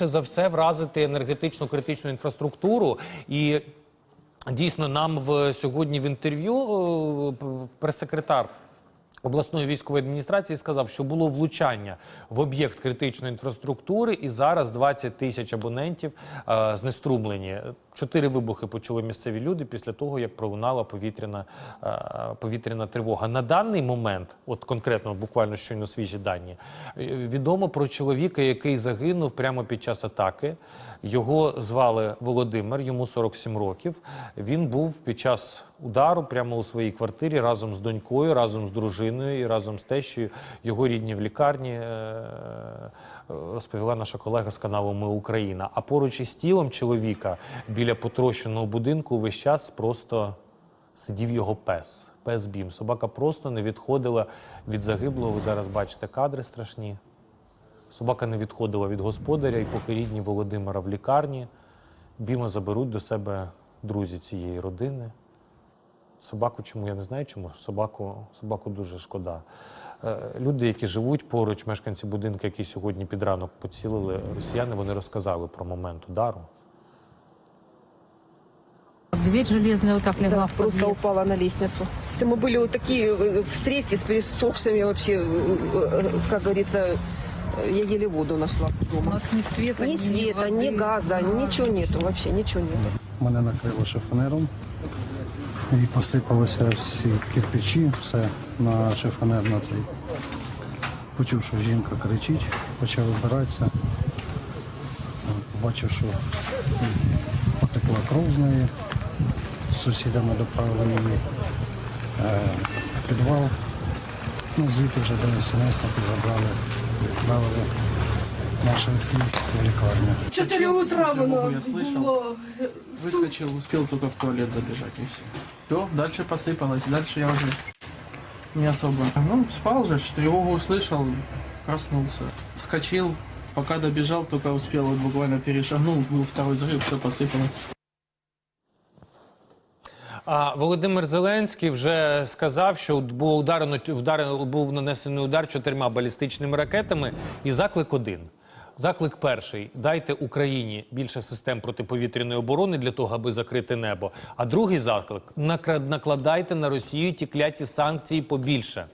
скоріше за все вразити енергетичну критичну інфраструктуру і. Дійсно, нам в сьогодні в інтерв'ю е, прес-секретар обласної військової адміністрації сказав, що було влучання в об'єкт критичної інфраструктури, і зараз 20 тисяч абонентів е, знеструмлені. Чотири вибухи почули місцеві люди після того, як пролунала повітряна, е, повітряна тривога. На даний момент, от конкретно, буквально щойно свіжі дані, е, відомо про чоловіка, який загинув прямо під час атаки. Його звали Володимир, йому 47 років. Він був під час удару прямо у своїй квартирі разом з донькою, разом з дружиною і разом з тещою. Його рідні в лікарні е, розповіла наша колега з каналу Ми Україна. А поруч із тілом чоловіка біля потрощеного будинку весь час просто сидів його пес. Пес Бім. Собака просто не відходила від загиблого. Ви зараз бачите кадри страшні. Собака не відходила від господаря, і поки рідні Володимира в лікарні, Біма заберуть до себе друзі цієї родини. Собаку чому я не знаю, чому собаку, собаку дуже шкода. Е, Люди, які живуть поруч, мешканці будинку, які сьогодні під ранок поцілили росіяни, вони розказали про момент удару. Дверь железная как легла Да, в просто подъезд. упала на лестницу. Мы были вот такие э, встречи с пересохшими вообще, э, э, как говорится, э, я еле воду нашла У дома. нас ни света, Ни света, воды, ни газа, да. ничего нету, вообще ничего нету. Мене накрило шифонером і посипалися всі кирпичі, все на шифонер на цей. Почув, що жінка кричить, почав вибиратися. Бачив, що потекла кров з неї. З сусідами доправили її е, в підвал. Ну, звідти вже до СНСники забрали, відправили на швидкій в лікарню. 4 утра Тревогу воно я слышал. було. Выскочил, успел только в туалет забежать и все. Все, дальше посыпалось. Дальше я уже не особо. Ну, спал же, тревогу услышал, проснулся. Вскочил, пока добежал, только успел, вот буквально перешагнул, был второй взрыв, все посыпалось. А Володимир Зеленський вже сказав, що було ударено вдарено, був нанесений удар чотирма балістичними ракетами. І заклик один. Заклик перший: дайте Україні більше систем протиповітряної оборони для того, аби закрити небо. А другий заклик накладайте на Росію ті кляті санкції побільше.